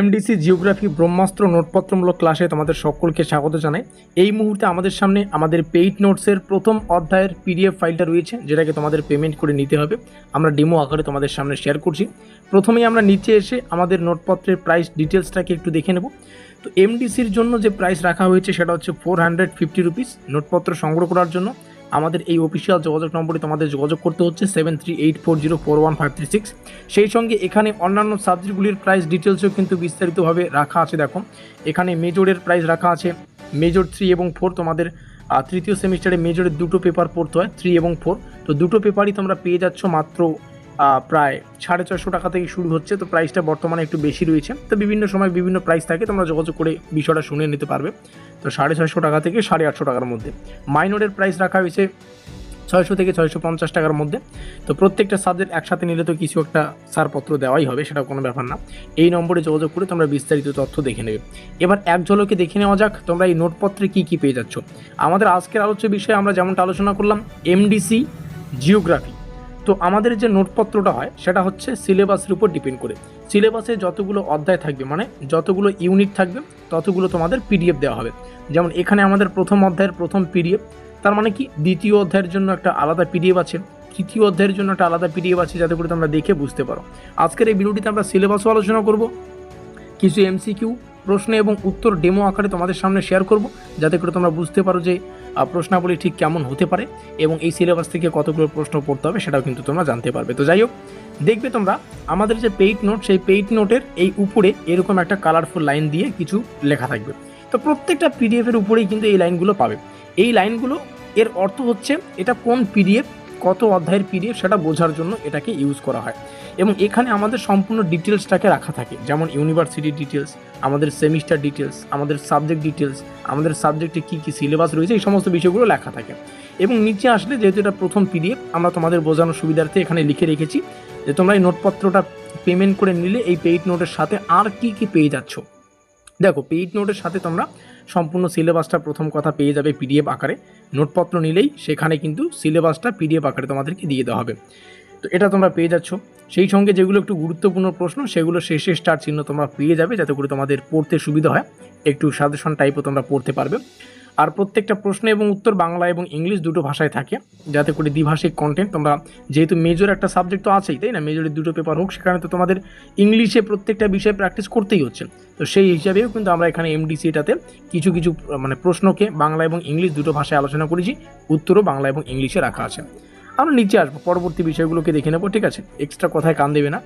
MDC geography ব্রহ্মাস্ত্র নোটপত্রমূলক ক্লাসে তোমাদের সকলকে স্বাগত জানাই। এই মুহূর্তে আমাদের সামনে আমাদের পেইড নোটসের প্রথম অধ্যায়ের পিডিএফ ফাইলটা রয়েছে, যেটাকে তোমাদের পেমেন্ট করে নিতে হবে। আমরা ডেমো আকারে তোমাদের সামনে শেয়ার করছি। প্রথমেই আমরা নিচে এসে আমাদের নোটপত্রের প্রাইস ডিটেলসটাকে একটু দেখে নেব। তো এমডিসির জন্য যে প্রাইস রাখা হয়েছে, সেটা হচ্ছে ফোর হান্ড্রেড ফিফটি রুপিস নোটপত্র সংগ্রহ করার জন্য। আমাদের এই অফিসিয়াল যোগাযোগ নম্বরে তোমাদের যোগাযোগ করতে হচ্ছে seven three eight four zero four one five three six সেই সঙ্গে এখানে অন্যান্য সাবজেক্টগুলির প্রাইস ডিটেলসও কিন্তু বিস্তারিতভাবে রাখা আছে দেখো। এখানে মেজরের প্রাইস রাখা আছে। মেজর থ্রি এবং ফোর তোমাদের তৃতীয় সেমিস্টারে মেজরের দুটো পেপার পড়তে হয় থ্রি এবং ফোর তো দুটো পেপারই তোমরা পেয়ে যাচ্ছ মাত্র প্রায় সাড়ে ছশো টাকা থেকে শুরু হচ্ছে। তো প্রাইসটা বর্তমানে একটু বেশি রয়েছে। তো বিভিন্ন সময় বিভিন্ন প্রাইস থাকে, তোমরা যোগাযোগ করে বিষয়টা শুনে নিতে পারবে। তো সাড়ে ছয়শো টাকা থেকে সাড়ে আটশো টাকার মধ্যে। মাইনরের প্রাইস রাখা হয়েছে ছয়শো থেকে ছয়শো পঞ্চাশ টাকার মধ্যে। তো প্রত্যেকটা সাবজেক্ট একসাথে নিলে তো কিছু একটা ছাড়পত্র দেওয়াই হবে সেটা কোনো ব্যাপার না। এই নম্বরে যোগাযোগ করে তোমরা বিস্তারিত তথ্য দেখে নেবে। এবার এক ঝলকে দেখে নেওয়া যাক, তোমরা এই নোটপত্রে কী কী পেয়ে যাচ্ছ। আমাদের আজকের আলোচ্য বিষয়ে আমরা যেমনটা আলোচনা করলাম এমডিসি জিওগ্রাফি তো আমাদের যে নোটপত্রটা হয়, সেটা হচ্ছে সিলেবাসের উপর ডিপেন্ড করে। সিলেবাসে যতগুলো অধ্যায় থাকবে মানে যতগুলো ইউনিট থাকবে, ততগুলো তোমাদের পিডিএফ দেওয়া হবে। যেমন এখানে আমাদের প্রথম অধ্যায়ের প্রথম পিডিএফ তার মানে কি? দ্বিতীয় অধ্যায়ের জন্য একটা আলাদা পিডিএফ আছে, তৃতীয় অধ্যায়ের জন্য একটা আলাদা পিডিএফ আছে, যাতে করে তোমরা দেখে বুঝতে পারো। আজকের এই ভিডিওটিতে আমরা সিলেবাসও আলোচনা করব, কিছু এমসিকিউ প্রশ্ন এবং উত্তর ডেমো আকারে তোমাদের সামনে শেয়ার করব, যাতে করে তোমরা বুঝতে পারো যে প্রশ্নাবলী ঠিক কেমন হতে পারে এবং এই সিলেবাস থেকে কতগুলো প্রশ্ন পড়তে হবে সেটাও কিন্তু তোমরা জানতে পারবে। তো যাই হোক, দেখবে তোমরা, আমাদের যে পেইড নোট সেই পেইড নোটের এই উপরে এরকম একটা কালারফুল লাইন দিয়ে কিছু লেখা থাকবে। তো প্রত্যেকটা পিডিএফের উপরেই কিন্তু এই লাইনগুলো পাবে। এই লাইনগুলো এর অর্থ হচ্ছে, এটা কোন পিডিএফ কত অধ্যায়ের পিডিএফ সেটা বোঝার জন্য এটাকে ইউজ করা হয়। এবং এখানে আমাদের সম্পূর্ণ ডিটেলসটাকে রাখা থাকে। যেমন ইউনিভার্সিটি ডিটেলস আমাদের সেমিস্টার ডিটেলস আমাদের সাবজেক্ট ডিটেলস আমাদের সাবজেক্টে কী কী সিলেবাস রয়েছে, এই সমস্ত বিষয়গুলো লেখা থাকে। এবং নিচে আসলে যেহেতু এটা প্রথম পিডিএফ আমরা তোমাদের বোঝানোর সুবিধার্থে এখানে লিখে রেখেছি যে তোমরা এই নোটপত্রটা পেমেন্ট করে নিলে এই পেইড নোটের সাথে আর কি কি পেয়ে যাচ্ছ। দেখো পেইড নোটের সাথে তোমরা সম্পূর্ণ সিলেবাসটা প্রথম কথা পেয়ে যাবে পিডিএফ আকারে। নোটপত্র নিলেই সেখানে কিন্তু সিলেবাসটা পিডিএফ আকারে তোমাদেরকে দিয়ে দেওয়া হবে। তো এটা তোমরা পেয়ে যাচ্ছ। সেই সঙ্গে যেগুলো একটু গুরুত্বপূর্ণ প্রশ্ন, সেগুলো শেষে স্টার চিহ্ন তোমরা পেয়ে যাবে, যাতে করে তোমাদের পড়তে সুবিধা হয়। একটু সাজেশন টাইপও তোমরা পড়তে পারবে। আর প্রত্যেকটা প্রশ্ন এবং উত্তর বাংলা এবং ইংলিশ দুটো ভাষায় থাকে। যাতে করে দ্বিভাষিক কন্টেন্ট তোমরা যেহেতু মেজর একটা সাবজেক্ট তো আছেই, তাই না? মেজরের দুটো পেপার হোক, সেখানে তো তোমাদের ইংলিশে প্রত্যেকটা বিষয়ে প্র্যাকটিস করতেই হচ্ছে। তো সেই হিসাবেও কিন্তু আমরা এখানে এমডিসিটাতে কিছু কিছু মানে প্রশ্নকে বাংলা এবং ইংলিশ দুটো ভাষায় আলোচনা করেছি। উত্তরও বাংলা এবং ইংলিশে রাখা আছে। আমরা নিচে আসব, পরবর্তী বিষয়গুলোকে দেখে নেব, ঠিক আছে? এক্সট্রা কথায় কান দেবে না।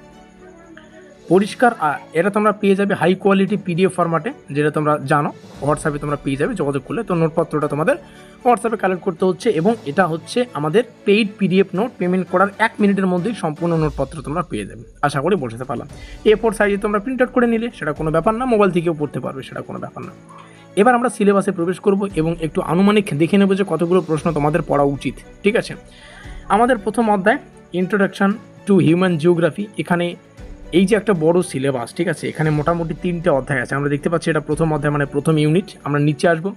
পরিষ্কার এটা তোমরা পেয়ে যাবে হাই কোয়ালিটি পিডিএফ ফরম্যাটে যেটা তোমরা জানো। হোয়াটসঅ্যাপে তোমরা পেয়ে যাবে, যোগাযোগ করলে। তো নোটপত্রটা তোমাদের হোয়াটসঅ্যাপে কালেক্ট করতে হচ্ছে এবং এটা হচ্ছে আমাদের পেইড পিডিএফ নোট পেমেন্ট করার এক মিনিটের মধ্যেই সম্পূর্ণ নোটপত্র তোমরা পেয়ে যাবে। আশা করি বোঝাতে পারলাম। এ ফোর সাইজে তোমরা প্রিন্ট আউট করে নিলে, সেটা কোনো ব্যাপার না। মোবাইল থেকেও পড়তে পারবে, সেটা কোনো ব্যাপার না। এবার আমরা সিলেবাসে প্রবেশ করব এবং একটু আনুমানিক দেখে নেব যে কতগুলো প্রশ্ন তোমাদের পড়া উচিত, ঠিক আছে? আমাদের প্রথম অধ্যায় ইন্ট্রোডাকশন টু হিউম্যান জিওগ্রাফি এখানে এই যে একটা বড় সিলেবাস, ঠিক আছে? এখানে মোটামুটি তিনটে অধ্যায় আছে। আমরা দেখতে পাচ্ছি এটা প্রথম অধ্যায় মানে প্রথম ইউনিট। আমরা নিচে আসব।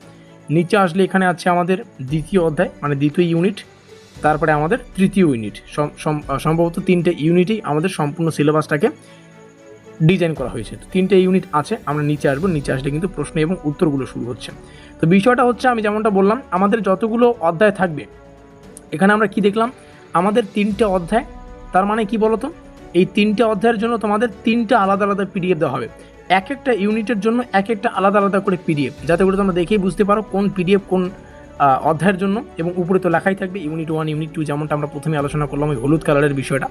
নিচে আসলে এখানে আছে আমাদের দ্বিতীয় অধ্যায় মানে দ্বিতীয় ইউনিট। তারপরে আমাদের তৃতীয় ইউনিট। সম- সম- সম্ভবত তিনটে ইউনিটেই আমাদের সম্পূর্ণ সিলেবাসটাকে ডিজাইন করা হয়েছে। তো তিনটে ইউনিট আছে, আমরা নিচে আসব। নিচে আসলে কিন্তু প্রশ্ন এবং উত্তরগুলো শুরু হচ্ছে। তো বিষয়টা হচ্ছে, আমি যেমনটা বললাম, আমাদের যতগুলো অধ্যায় থাকবে, এখানে আমরা কি দেখলাম? আমাদের তিনটে অধ্যায়, তার মানে কি বলতো? এই তিনটে অধ্যায়ের জন্য তোমাদের তিনটে আলাদা আলাদা পিডিএফ দেওয়া হবে। এক একটা ইউনিটের জন্য এক একটা আলাদা আলাদা করে পিডিএফ যাতে করে তোমরা দেখেই বুঝতে পারো কোন পিডিএফ কোন অধ্যায়ের জন্য এবং উপরে তো লেখাই থাকবে ইউনিট ওয়ান, ইউনিট টু যেমনটা আমরা প্রথমে আলোচনা করলাম ওই হলুদ কালারের বিষয়টা।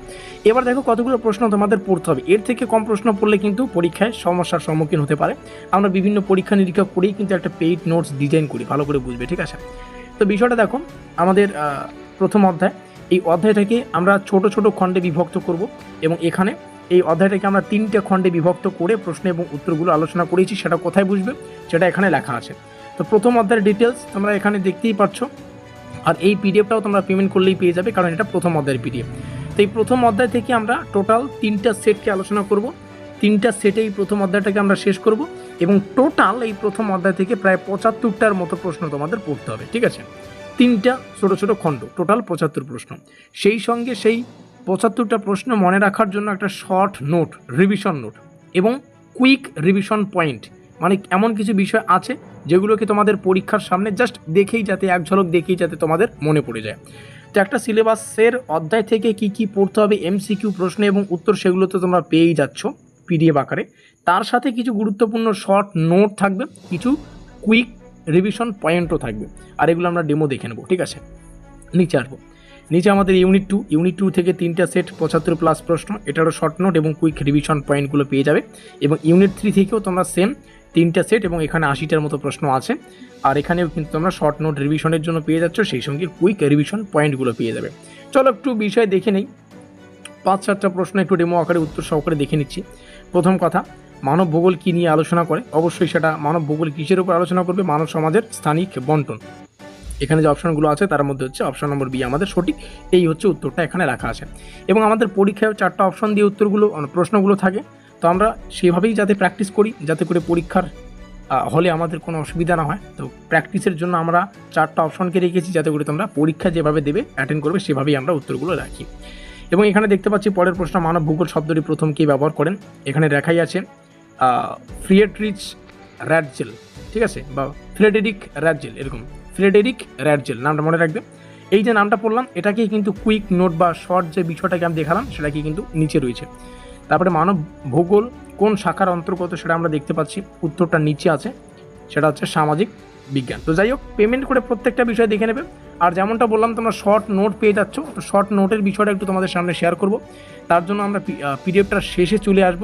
এবার দেখো কতগুলো প্রশ্ন তোমাদের পড়তে হবে। এর থেকে কম প্রশ্ন পড়লে কিন্তু পরীক্ষায় সমস্যার সম্মুখীন হতে পারে। আমরা বিভিন্ন পরীক্ষা নিরীক্ষা করেই কিন্তু একটা পেইড নোটস ডিজাইন করি, ভালো করে বুঝবে, ঠিক আছে? তো বিষয়টা দেখো, আমাদের প্রথম অধ্যায়। এই অধ্যায়টাকে আমরা ছোট ছোট খণ্ডে বিভক্ত করব এবং এখানে এই অধ্যায়টাকে আমরা তিনটে খণ্ডে বিভক্ত করে প্রশ্ন এবং উত্তরগুলো আলোচনা করেছি, সেটা কোথায় বুঝবে? সেটা এখানে লেখা আছে। তো প্রথম অধ্যায়ের ডিটেলস তোমরা এখানে দেখতেই পাচ্ছ। আর এই পিডিএফটাও তোমরা পেমেন্ট করলেই পেয়ে যাবে, কারণ এটা প্রথম অধ্যায়ের পিডিএফ তো এই প্রথম অধ্যায় থেকে আমরা টোটাল তিনটা সেটকে আলোচনা করব। তিনটা সেটে এই প্রথম অধ্যায়টাকে আমরা শেষ করব এবং টোটাল এই প্রথম অধ্যায় থেকে প্রায় পঁচাত্তরটার মতো প্রশ্ন তোমাদের পড়তে হবে, ঠিক আছে? তিনটা ছোট ছোট খণ্ড টোটাল পঁচাত্তর প্রশ্ন। সেই সঙ্গে সেই পঁচাত্তরটা প্রশ্ন মনে রাখার জন্য একটা শর্ট নোট রিভিশন নোট এবং কুইক রিভিশন পয়েন্ট মানে এমন কিছু বিষয় আছে যেগুলোকে তোমাদের পরীক্ষার সামনে জাস্ট দেখেই যাতে, এক ঝলক দেখেই যাতে তোমাদের মনে পড়ে যায়। তো একটা সিলেবাসের অধ্যায় থেকে কি কি পড়তে হবে এমসিকিউ প্রশ্ন এবং উত্তর সেগুলো তো তোমরা পেয়েই যাচ্ছ পিডিএফ আকারে। তার সাথে কিছু গুরুত্বপূর্ণ শর্ট নোট থাকবে, কিছু কুইক রিভিশন পয়েন্টও থাকবে। আর এগুলো আমরা ডেমো দেখে নেব, ঠিক আছে? নিচে আসব। নিচে আমাদের ইউনিট টু ইউনিট টু থেকে তিনটা সেট পঁচাত্তর প্লাস প্রশ্ন, এটারও শর্ট নোট এবং কুইক রিভিশন পয়েন্টগুলো পেয়ে যাবে। এবং ইউনিট থ্রি থেকেও তোমরা সেম তিনটা সেট এবং এখানে আশিটার মতো প্রশ্ন আছে। আর এখানেও কিন্তু তোমরা শর্ট নোট রিভিশনের জন্য পেয়ে যাচ্ছ, সেই সঙ্গে কুইক রিভিশন পয়েন্টগুলো পেয়ে যাবে। চলো একটু বিষয় দেখে নেই। পাঁচ চারটা প্রশ্ন একটু ডেমো আকারে উত্তর সহকারে দেখে নিচ্ছি। প্রথম কথা মানব ভূগোল কী নিয়ে আলোচনা করে? অবশ্যই সেটা মানব ভূগোল কিসের উপর আলোচনা করবে? মানব সমাজের স্থানিক বন্টন। এখানে যে অপশনগুলো আছে, তার মধ্যে হচ্ছে অপশন নম্বর বি আমাদের সঠিক। এই হচ্ছে উত্তরটা এখানে রাখা আছে। এবং আমাদের পরীক্ষায় চারটা অপশন দিয়ে উত্তরগুলো প্রশ্নগুলো থাকে। তো আমরা সেভাবেই যাতে প্র্যাকটিস করি, যাতে করে পরীক্ষার হলে আমাদের কোনো অসুবিধা না হয়। তো প্র্যাকটিসের জন্য আমরা চারটা অপশনকে রেখেছি, যাতে করে তোমরা পরীক্ষা যেভাবে দেবে অ্যাটেন্ড করবে, সেভাবেই আমরা উত্তরগুলো রাখি। এবং এখানে দেখতে পাচ্ছি পরের প্রশ্ন মানব ভূগোল শব্দটি প্রথম কে ব্যবহার করেন? এখানে লেখাই আছে। ফ্রিয়েট্রিচ র্যাডজেল ঠিক আছে? বা ফ্রেডেরিক র্যাডজেল এরকম। ফ্রেডেরিক র্যাডজেল নামটা মনে রাখবে। এই যে নামটা পড়লাম, এটাকেই কিন্তু কুইক নোট বা শর্ট যে বিষয়টাকে আমি দেখালাম, সেটাকে কিন্তু নিচে রয়েছে। তারপরে মানব ভূগোল, কোন শাখার অন্তর্গত সেটা আমরা দেখতে পাচ্ছি, উত্তরটা নিচে আছে। সেটা হচ্ছে সামাজিক বিজ্ঞান। তো যাই হোক পেমেন্ট করে প্রত্যেকটা বিষয় দেখে নেবে। আর যেমনটা বললাম, তোমরা শর্ট নোট পেয়ে যাচ্ছ। তো শর্ট নোটের বিষয়টা একটু তোমাদের সামনে শেয়ার করব। তার জন্য আমরা পিডিএফটার শেষে চলে আসব।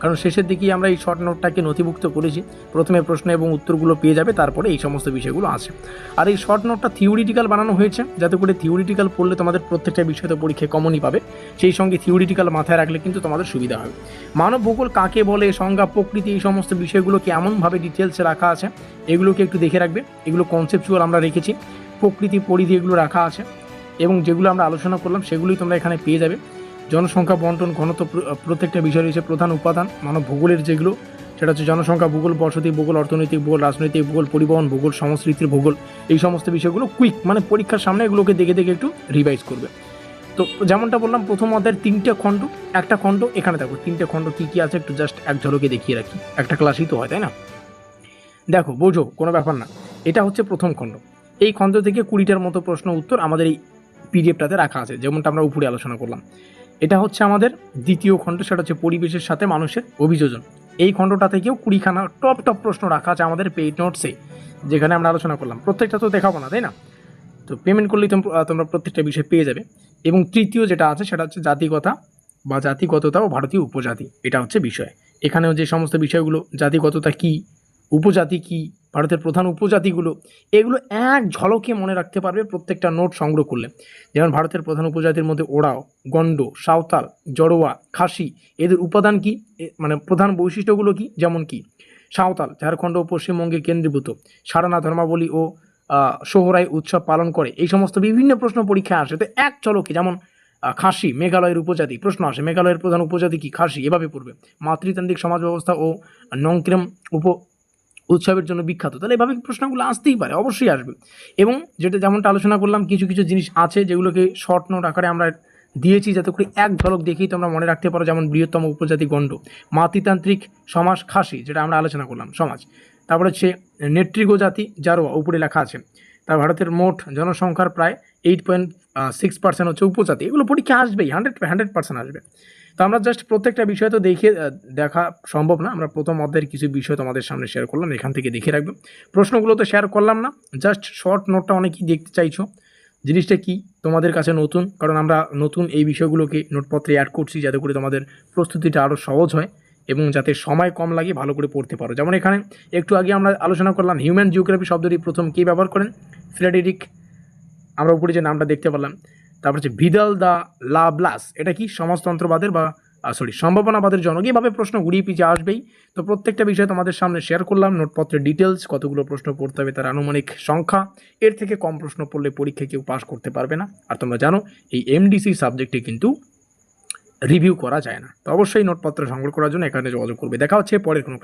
কারণ শেষের দিকেই আমরা এই শর্ট নোটটাকে নথিভুক্ত করেছি। প্রথমে প্রশ্ন এবং উত্তরগুলো পেয়ে যাবে, তারপরে এই সমস্ত বিষয়গুলো আছে। আর এই শর্ট নোটটা থিওরিটিক্যাল বানানো হয়েছে, যাতে করে থিওরিটিক্যাল পড়লে তোমাদের প্রত্যেকটা বিষয় তো পরীক্ষায় কমনই পাবে। সেই সঙ্গে থিওরিটিক্যাল মাথায় রাখলে কিন্তু তোমাদের সুবিধা হবে। মানব ভূগোল কাকে বলে, সংজ্ঞা, প্রকৃতি, এই সমস্ত বিষয়গুলোকে এমনভাবে ডিটেলসে রাখা আছে। এগুলোকে একটু দেখে রাখবে। এগুলো কনসেপচুয়াল আমরা রেখেছি। প্রকৃতি, পরিধি এগুলো রাখা আছে। এবং যেগুলো আমরা আলোচনা করলাম, সেগুলোই তোমরা এখানে পেয়ে যাবে। জনসংখ্যা বন্টন ঘনত্ব প্র- প্রত্যেকটা বিষয় রয়েছে প্রধান উপাদান, মানব ভূগোলের যেগুলো, সেটা হচ্ছে জনসংখ্যা, ভূগোল, বসতি, ভূগোল, অর্থনৈতিক, ভূগোল, রাজনৈতিক, ভূগোল, পরিবহন, ভূগোল, সংস্কৃতির ভূগোল, এই সমস্ত বিষয়গুলো কুইক মানে পরীক্ষার সামনে এগুলোকে দেখে দেখে একটু রিভাইজ করবে। তো যেমনটা বললাম, প্রথম অধ্যায়ের তিনটে খণ্ড, একটা খণ্ড এখানে দেখো, তিনটে খণ্ড কী কী আছে একটু জাস্ট এক ঝলকে দেখিয়ে রাখি। একটা ক্লাসই তো হয়, তাই না? দেখো, বোঝো, কোনো ব্যাপার না। এটা হচ্ছে প্রথম খণ্ড। এই খণ্ড থেকে কুড়িটার মতো প্রশ্ন উত্তর আমাদের এই পিডিএফটাতে রাখা আছে, যেমনটা আমরা উপরে আলোচনা করলাম। এটা হচ্ছে আমাদের দ্বিতীয় খণ্ড, সেটা হচ্ছে পরিবেশের সাথে মানুষের অভিযোজন। এই খণ্ডটা থেকেও কুড়িখানা টপ টপ প্রশ্ন রাখা আছে আমাদের পেইড নোটসে যেখানে আমরা আলোচনা করলাম। প্রত্যেকটা তো দেখাবো না, তাই না? তো পেমেন্ট করলেই তোমরা প্রত্যেকটা বিষয় পেয়ে যাবে। এবং তৃতীয় যেটা আছে, সেটা হচ্ছে জাতিগতা বা জাতিগততা ও ভারতীয় উপজাতি। এটা হচ্ছে বিষয়। এখানেও যে সমস্ত বিষয়গুলো, জাতিগততা কী উপজাতি কী? ভারতের প্রধান উপজাতিগুলো। এগুলো এক ঝলকে মনে রাখতে পারবে প্রত্যেকটা নোট সংগ্রহ করলে। যেমন ভারতের প্রধান উপজাতির মধ্যে ওড়াও, গন্ড, সাঁওতাল, জড়োয়া, খাসি, এদের উপাদান কি? মানে প্রধান বৈশিষ্ট্যগুলো কি? যেমন কি? সাঁওতাল, ঝাড়খণ্ড ও পশ্চিমবঙ্গে কেন্দ্রীভূত, সারানা ধর্মাবলী ও সোহরাই উৎসব পালন করে। এই সমস্ত বিভিন্ন প্রশ্ন পরীক্ষায় আসে। তো এক চলকে যেমন খাসি, মেঘালয়ের উপজাতি, প্রশ্ন আসে, মেঘালয়ের প্রধান উপজাতি কি? খাসি, এভাবে পড়বে। মাতৃতান্ত্রিক সমাজ ব্যবস্থা ও নংক্রেম উপ উৎসবের জন্য বিখ্যাত। তাহলে এভাবে প্রশ্নগুলো আসতেই পারে? অবশ্যই আসবে। এবং যেটা যেমনটা আলোচনা করলাম, কিছু কিছু জিনিস আছে যেগুলোকে শর্ট নোট আকারে আমরা দিয়েছি যাতে করে এক ঝলক দেখেই তোমরা মনে রাখতে পারো, যেমন বৃহত্তম উপজাতি গণ্ড, মাতৃতান্ত্রিক সমাজ খাসি, যেটা আমরা আলোচনা করলাম, সমাজ। তারপর হচ্ছে নেট্রিগো জাতি, জারোয়া, উপরে লেখা আছে। তা ভারতের মোট জনসংখ্যার প্রায় এইট পয়েন্ট সিক্স পার্সেন্ট হচ্ছে উপজাতি। এগুলো পরীক্ষা আসবেই হান্ড্রেড হান্ড্রেড পার্সেন্ট আসবে। তো আমরা জাস্ট প্রত্যেকটা বিষয় তো দেখে দেখা সম্ভব না। আমরা প্রথম অধ্যায়ের কিছু বিষয় তোমাদের সামনে শেয়ার করলাম, এখান থেকে দেখে রাখবে। প্রশ্নগুলো তো শেয়ার করলাম না। জাস্ট শর্ট নোটটা অনেকেই দেখতে চাইছো। জিনিসটা কি? তোমাদের কাছে নতুন? কারণ আমরা নতুন এই বিষয়গুলোকে নোটপত্রে অ্যাড করছি যাতে করে তোমাদের প্রস্তুতিটা আরও সহজ হয় এবং যাতে সময় কম লাগে ভালো করে পড়তে পারো। যেমন এখানে একটু আগে আমরা আলোচনা করলাম হিউম্যান জিওগ্রাফি শব্দটি প্রথম কে ব্যবহার করেন? ফ্রেডেরিক আমরা উপরে যে নামটা দেখতে পেলাম তারপর হচ্ছে ভিদাল দা লাবলাস এটা কি? সমাজতন্ত্রবাদের বা সরি সম্ভাবনাবাদের জনক। এইভাবে প্রশ্ন ঘুরিয়ে পিছিয়ে আসবেই। তো প্রত্যেকটা বিষয় তোমাদের সামনে শেয়ার করলাম। নোটপত্রের ডিটেলস কতগুলো প্রশ্ন পড়তে হবে তার আনুমানিক সংখ্যা। এর থেকে কম প্রশ্ন পড়লে পরীক্ষায় কেউ পাস করতে পারবে না। আর তোমরা জানো, এই এমডিসি সাবজেক্টে কিন্তু রিভিউ করা যায় না। তো অবশ্যই নোটপত্র সংগ্রহ করার জন্য এখানে যোগাযোগ করবে। দেখা হচ্ছে পরের কোনো